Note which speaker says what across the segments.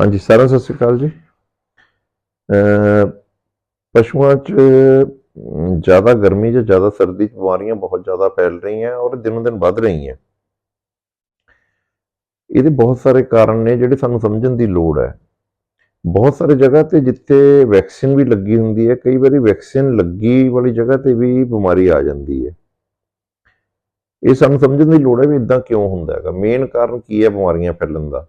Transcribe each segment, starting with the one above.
Speaker 1: ਹਾਂਜੀ ਸਾਰਾ ਸਤਿ ਸ਼੍ਰੀ ਅਕਾਲ ਜੀ। ਪਸ਼ੂਆਂ 'ਚ ਜ਼ਿਆਦਾ ਗਰਮੀ ਜਾਂ ਜ਼ਿਆਦਾ ਸਰਦੀ 'ਚ ਬਿਮਾਰੀਆਂ ਬਹੁਤ ਜ਼ਿਆਦਾ ਫੈਲ ਰਹੀਆਂ ਔਰ ਦਿਨੋਂ ਦਿਨ ਵੱਧ ਰਹੀਆਂ। ਇਹਦੇ ਬਹੁਤ ਸਾਰੇ ਕਾਰਨ ਨੇ ਜਿਹੜੇ ਸਾਨੂੰ ਸਮਝਣ ਦੀ ਲੋੜ ਹੈ। ਬਹੁਤ ਸਾਰੇ ਜਗ੍ਹਾ ਤੇ ਜਿੱਥੇ ਵੈਕਸੀਨ ਵੀ ਲੱਗੀ ਹੁੰਦੀ ਹੈ, ਕਈ ਵਾਰੀ ਵੈਕਸੀਨ ਲੱਗੀ ਵਾਲੀ ਜਗ੍ਹਾ ਤੇ ਵੀ ਬਿਮਾਰੀ ਆ ਜਾਂਦੀ ਹੈ। ਇਹ ਸਾਨੂੰ ਸਮਝਣ ਦੀ ਲੋੜ ਹੈ ਵੀ ਇਦਾਂ ਕਿਉਂ ਹੁੰਦਾ ਹੈਗਾ। ਮੇਨ ਕਾਰਨ ਕੀ ਹੈ ਬਿਮਾਰੀਆਂ ਫੈਲਣ ਦਾ?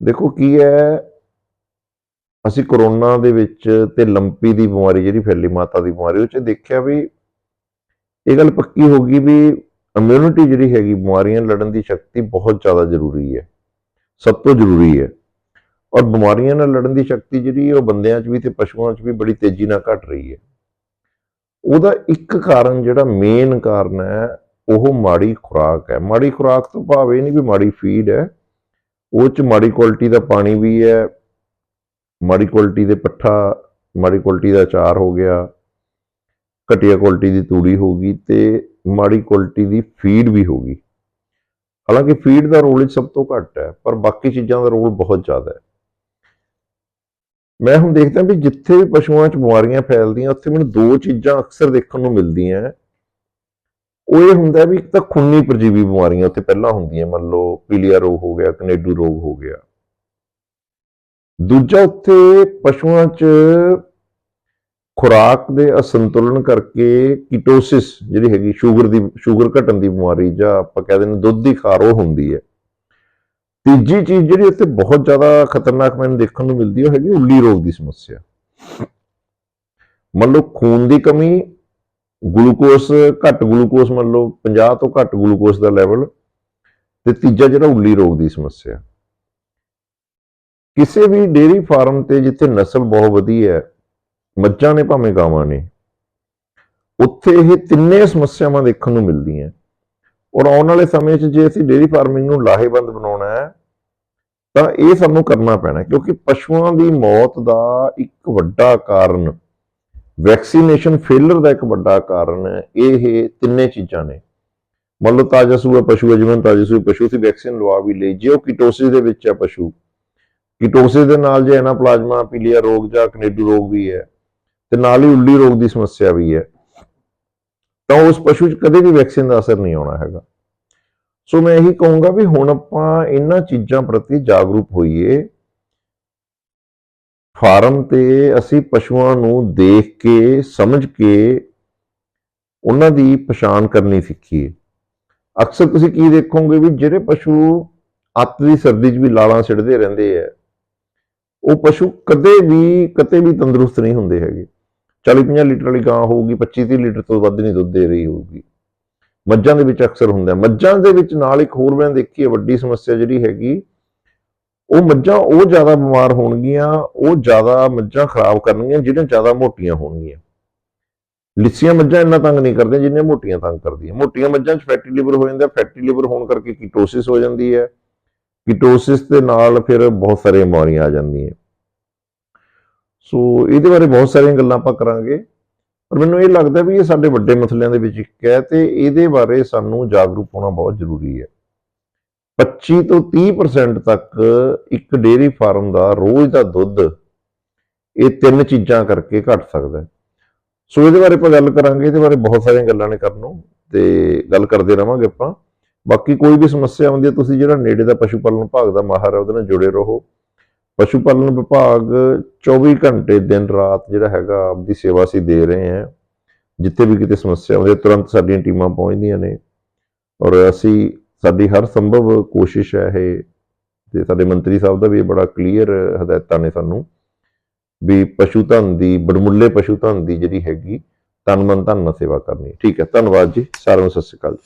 Speaker 1: ਦੇਖੋ ਕੀ ਹੈ, ਅਸੀਂ ਕਰੋਨਾ ਦੇ ਵਿੱਚ ਤੇ ਲੰਪੀ ਦੀ ਬਿਮਾਰੀ ਜਿਹੜੀ ਫੈਲੀ ਮਾਤਾ ਦੀ ਬਿਮਾਰੀ, ਉਹ ਚ ਦੇਖਿਆ ਵੀ ਇਹ ਗੱਲ ਪੱਕੀ ਹੋ ਗਈ ਵੀ ਇਮਿਊਨਿਟੀ ਜਿਹੜੀ ਹੈਗੀ ਬਿਮਾਰੀਆਂ ਲੜਨ ਦੀ ਸ਼ਕਤੀ ਬਹੁਤ ਜ਼ਿਆਦਾ ਜ਼ਰੂਰੀ ਹੈ, ਸਭ ਤੋਂ ਜ਼ਰੂਰੀ ਹੈ। ਔਰ ਬਿਮਾਰੀਆਂ ਨਾਲ ਲੜਨ ਦੀ ਸ਼ਕਤੀ ਜਿਹੜੀ ਉਹ ਬੰਦਿਆਂ 'ਚ ਵੀ ਤੇ ਪਸ਼ੂਆਂ 'ਚ ਵੀ ਬੜੀ ਤੇਜ਼ੀ ਨਾਲ ਘਟ ਰਹੀ ਹੈ। ਉਹਦਾ ਇੱਕ ਕਾਰਨ ਜਿਹੜਾ ਮੇਨ ਕਾਰਨ ਹੈ, ਉਹ ਮਾੜੀ ਖੁਰਾਕ ਹੈ। ਮਾੜੀ ਖੁਰਾਕ ਤੋਂ ਭਾਵ ਇਹ ਨਹੀਂ ਵੀ ਮਾੜੀ ਫੀਡ ਹੈ ਉਹ ਚ ਮਾੜੀ ਕੁਆਲਿਟੀ ਦਾ ਪਾਣੀ ਵੀ ਹੈ, ਮਾੜੀ ਕੁਆਲਿਟੀ ਦੇ ਪੱਠਾ, ਮਾੜੀ ਕੁਆਲਿਟੀ ਦਾ ਅਚਾਰ ਹੋ ਗਿਆ, ਘਟੀਆ ਕੁਆਲਿਟੀ ਦੀ ਤੂੜੀ ਹੋ ਗਈ ਤੇ ਮਾੜੀ ਕੁਆਲਿਟੀ ਦੀ ਫੀਡ ਵੀ ਹੋ ਗਈ। ਹਾਲਾਂਕਿ ਫੀਡ ਦਾ ਰੋਲ ਸਭ ਤੋਂ ਘੱਟ ਹੈ, ਪਰ ਬਾਕੀ ਚੀਜ਼ਾਂ ਦਾ ਰੋਲ ਬਹੁਤ ਜ਼ਿਆਦਾ ਹੈ। ਮੈਂ ਹੁਣ ਦੇਖਦਾ ਵੀ ਜਿੱਥੇ ਵੀ ਪਸ਼ੂਆਂ 'ਚ ਬਿਮਾਰੀਆਂ ਫੈਲਦੀਆਂ, ਉੱਥੇ ਮੈਨੂੰ ਦੋ ਚੀਜ਼ਾਂ ਅਕਸਰ ਦੇਖਣ ਨੂੰ ਮਿਲਦੀਆਂ। ਉਹ ਇਹ ਹੁੰਦਾ ਵੀ ਇੱਕ ਤਾਂ ਖੂਨੀ ਪਰਜੀਵੀ ਬਿਮਾਰੀਆਂ ਉੱਥੇ ਪਹਿਲਾਂ ਹੁੰਦੀਆਂ, ਮੰਨ ਲਓ ਪੀਲੀਆ ਰੋਗ ਹੋ ਗਿਆ, ਕਨੇਡੂ ਰੋਗ ਹੋ ਗਿਆ। ਦੂਜਾ ਉੱਥੇ ਪਸ਼ੂਆਂ 'ਚ ਖੁਰਾਕ ਦੇ ਅਸੰਤੁਲਨ ਕਰਕੇ ਕੀਟੋਸਿਸ, ਜਿਹੜੀ ਹੈਗੀ ਸ਼ੂਗਰ ਦੀ, ਸ਼ੂਗਰ ਘਟਣ ਦੀ ਬਿਮਾਰੀ ਜਾਂ ਆਪਾਂ ਕਹਿ ਦਿੰਦੇ ਦੁੱਧ ਦੀ ਖਾਰ, ਉਹ ਹੁੰਦੀ ਹੈ। ਤੀਜੀ ਚੀਜ਼ ਜਿਹੜੀ ਉੱਥੇ ਬਹੁਤ ਜ਼ਿਆਦਾ ਖਤਰਨਾਕ ਮੈਨੂੰ ਦੇਖਣ ਨੂੰ ਮਿਲਦੀ ਹੈ, ਉਹ ਹੈਗੀ ਉੱਲੀ ਰੋਗ ਦੀ ਸਮੱਸਿਆ। ਮੰਨ ਲਓ ਖੂਨ ਦੀ ਕਮੀ ਗਲੂਕੋਸ ਘੱਟ ਗਲੂਕੋਸ ਮੰਨ ਲਓ 50 ਤੋਂ ਘੱਟ ਗਲੂਕੋਸ ਦਾ ਲੈਵਲ ਤੇ ਤੀਜਾ ਜਿਹੜਾ ਉੱਲੀ ਰੋਗ ਦੀ ਸਮੱਸਿਆ। ਕਿਸੇ ਵੀ ਡੇਅਰੀ ਫਾਰਮ ਤੇ ਜਿੱਥੇ ਨਸਲ ਬਹੁਤ ਵਧੀਆ ਹੈ, ਮੱਝਾਂ ਨੇ ਭਾਵੇਂ ਗਾਵਾਂ ਨੇ, ਉੱਥੇ ਇਹ ਤਿੰਨੇ ਸਮੱਸਿਆਵਾਂ ਦੇਖਣ ਨੂੰ ਮਿਲਦੀਆਂ। ਔਰ ਆਉਣ ਵਾਲੇ ਸਮੇਂ 'ਚ ਜੇ ਅਸੀਂ ਡੇਅਰੀ ਫਾਰਮਿੰਗ ਨੂੰ ਲਾਹੇਵੰਦ ਬਣਾਉਣਾ ਹੈ, ਤਾਂ ਇਹ ਸਾਨੂੰ ਕਰਨਾ ਪੈਣਾ ਕਿਉਂਕਿ ਪਸ਼ੂਆਂ ਦੀ ਮੌਤ ਦਾ ਇੱਕ ਵੱਡਾ ਕਾਰਨ ਵੈਕਸੀਨੇਸ਼ਨ ਫੇਲਰ ਦਾ ਇੱਕ ਵੱਡਾ ਕਾਰਨ ਇਹ ਤਿੰਨੇ ਚੀਜ਼ਾਂ ਨੇ। ਮੰਨ ਲਓ ਤਾਜ਼ਾ ਸੂਆ ਪਸ਼ੂ ਹੈ, ਜਿਵੇਂ ਤਾਜ਼ਾ ਸੂਏ ਪਸ਼ੂ ਦੀ ਵੈਕਸੀਨ ਲਵਾ ਵੀ ਲਈ, ਜੇ ਉਹ ਕੀਟੋਸਿਸ ਦੇ ਵਿੱਚ ਹੈ ਪਸ਼ੂ ਕੀਟੋਸਿਸ ਦੇ ਨਾਲ ਜੇ ਐਨਾਪਲਾਜ਼ਮਾ ਪੀਲੀਆ ਰੋਗ ਜਾਂ ਕਨੇਡੂ ਰੋਗ ਵੀ ਹੈ, ਤੇ ਨਾਲ ਹੀ ਉੱਲੀ ਰੋਗ ਦੀ ਸਮੱਸਿਆ ਵੀ ਹੈ, ਤਾਂ ਉਸ ਪਸ਼ੂ 'ਚ ਕਦੇ ਵੀ ਵੈਕਸੀਨ ਦਾ ਅਸਰ ਨਹੀਂ ਆਉਣਾ ਹੈਗਾ। ਸੋ ਮੈਂ ਇਹੀ ਕਹੂੰਗਾ ਵੀ ਹੁਣ ਆਪਾਂ ਇਹਨਾਂ ਚੀਜ਼ਾਂ ਪ੍ਰਤੀ ਜਾਗਰੂਕ ਹੋਈਏ ਫਾਰਮ ਤੇ ਅਸੀਂ ਪਸ਼ੂਆਂ ਨੂੰ ਦੇਖ ਕੇ, ਸਮਝ ਕੇ ਉਹਨਾਂ ਦੀ ਪਛਾਣ ਕਰਨੀ ਸਿੱਖੀਏ ਅਕਸਰ ਤੁਸੀਂ ਕੀ ਦੇਖੋਗੇ ਵੀ ਜਿਹੜੇ ਪਸ਼ੂ ਅੱਤ ਦੀ ਸਰਦੀ 'ਚ ਵੀ ਲਾਲਾਂ ਸਿੱਟਦੇ ਰਹਿੰਦੇ ਆ, ਉਹ ਪਸ਼ੂ ਕਦੇ ਵੀ ਕਦੇ ਵੀ ਤੰਦਰੁਸਤ ਨਹੀਂ ਹੁੰਦੇ ਹੈਗੇ। 40-50 ਲੀਟਰ ਵਾਲੀ ਗਾਂ ਹੋਊਗੀ 25-30 ਲੀਟਰ ਤੋਂ ਵੱਧ ਨਹੀਂ ਦੁੱਧ ਦੇ ਰਹੀ ਹੋਊਗੀ। ਮੱਝਾਂ ਦੇ ਵਿੱਚ ਅਕਸਰ ਹੁੰਦਾ। ਮੱਝਾਂ ਦੇ ਵਿੱਚ ਨਾਲ ਇੱਕ ਹੋਰ ਮੈਂ ਦੇਖੀ ਹੈ ਵੱਡੀ ਸਮੱਸਿਆ ਜਿਹੜੀ ਹੈਗੀ ਉਹ ਮੱਝਾਂ ਉਹ ਜ਼ਿਆਦਾ ਬਿਮਾਰ ਹੋਣਗੀਆਂ, ਉਹ ਜ਼ਿਆਦਾ ਮੱਝਾਂ ਖਰਾਬ ਕਰਨਗੀਆਂ, ਜਿਹੜੀਆਂ ਜ਼ਿਆਦਾ ਮੋਟੀਆਂ ਹੋਣਗੀਆਂ। ਲਿੱਸੀਆਂ ਮੱਝਾਂ ਇੰਨਾ ਤੰਗ ਨਹੀਂ ਕਰਦੀਆਂ ਜਿੰਨੀਆਂ ਮੋਟੀਆਂ ਤੰਗ ਕਰਦੀਆਂ। ਮੋਟੀਆਂ ਮੱਝਾਂ 'ਚ ਫੈਟੀ ਲਿਵਰ ਹੋ ਜਾਂਦਾ ਫੈਟੀ ਲਿਵਰ ਹੋਣ ਕਰਕੇ ਕੀਟੋਸਿਸ ਹੋ ਜਾਂਦੀ ਹੈ। ਕੀਟੋਸਿਸ ਦੇ ਨਾਲ ਫਿਰ ਬਹੁਤ ਸਾਰੀਆਂ ਬਿਮਾਰੀਆਂ ਆ ਜਾਂਦੀਆਂ। ਸੋ ਇਹਦੇ ਬਾਰੇ ਬਹੁਤ ਸਾਰੀਆਂ ਗੱਲਾਂ ਆਪਾਂ ਕਰਾਂਗੇ। ਪਰ ਮੈਨੂੰ ਇਹ ਲੱਗਦਾ ਵੀ ਇਹ ਸਾਡੇ ਵੱਡੇ ਮਸਲਿਆਂ ਦੇ ਵਿੱਚ ਇੱਕ ਹੈ ਤੇ ਇਹਦੇ ਬਾਰੇ ਸਾਨੂੰ ਜਾਗਰੂਕ ਹੋਣਾ ਬਹੁਤ ਜ਼ਰੂਰੀ ਹੈ। 25 ਤੋਂ 30% ਤੱਕ ਇੱਕ ਡੇਅਰੀ ਫਾਰਮ ਦਾ ਰੋਜ਼ ਦਾ ਦੁੱਧ ਇਹ ਤਿੰਨ ਚੀਜ਼ਾਂ ਕਰਕੇ ਘਟ ਸਕਦਾ ਹੈ। ਸੋ ਇਹਦੇ ਬਾਰੇ ਆਪਾਂ ਗੱਲ ਕਰਾਂਗੇ, ਇਹਦੇ ਬਾਰੇ ਬਹੁਤ ਸਾਰੀਆਂ ਗੱਲਾਂ ਨੇ ਕਰਨ ਨੂੰ ਤੇ ਗੱਲ ਕਰਦੇ ਰਵਾਂਗੇ ਆਪਾਂ। ਬਾਕੀ ਕੋਈ ਵੀ ਸਮੱਸਿਆ ਆਉਂਦੀ ਹੈ, ਤੁਸੀਂ ਜਿਹੜਾ ਨੇੜੇ ਦਾ ਪਸ਼ੂ ਪਾਲਣ ਵਿਭਾਗ ਦਾ ਮਾਹਰ ਹੈ, ਉਹਦੇ ਨਾਲ ਜੁੜੇ ਰਹੋ। ਪਸ਼ੂ ਪਾਲਣ ਵਿਭਾਗ 24 ਘੰਟੇ ਦਿਨ ਰਾਤ ਜਿਹੜਾ ਹੈਗਾ ਆਪਦੀ ਸੇਵਾ ਅਸੀਂ ਦੇ ਰਹੇ ਹਾਂ। ਜਿੱਥੇ ਵੀ ਕਿਤੇ ਸਮੱਸਿਆ ਆਉਂਦੀ ਤੁਰੰਤ ਸਾਡੀਆਂ ਟੀਮਾਂ ਪਹੁੰਚਦੀਆਂ ਨੇ। ਔਰ ਅਸੀਂ ਸਾਡੀ ਹਰ ਸੰਭਵ ਕੋਸ਼ਿਸ਼ ਹੈ ਇਹ, ਤੇ ਸਾਡੇ ਮੰਤਰੀ ਸਾਹਿਬ ਦਾ ਵੀ ਇਹ ਬੜਾ ਕਲੀਅਰ ਹਦਾਇਤਾਂ ਨੇ ਸਾਨੂੰ, ਵੀ ਪਸ਼ੂ ਧਨ ਦੀ, ਬੜਮੁੱਲੇ ਪਸ਼ੂ ਧਨ ਦੀ ਜਿਹੜੀ ਹੈਗੀ, ਤਨ ਮਨ ਧਨ ਨਾਲ ਸੇਵਾ ਕਰਨੀ ਠੀਕ ਹੈ, ਧੰਨਵਾਦ ਜੀ, ਸਾਰਿਆਂ ਨੂੰ ਸਤਿ ਸ਼੍ਰੀ ਅਕਾਲ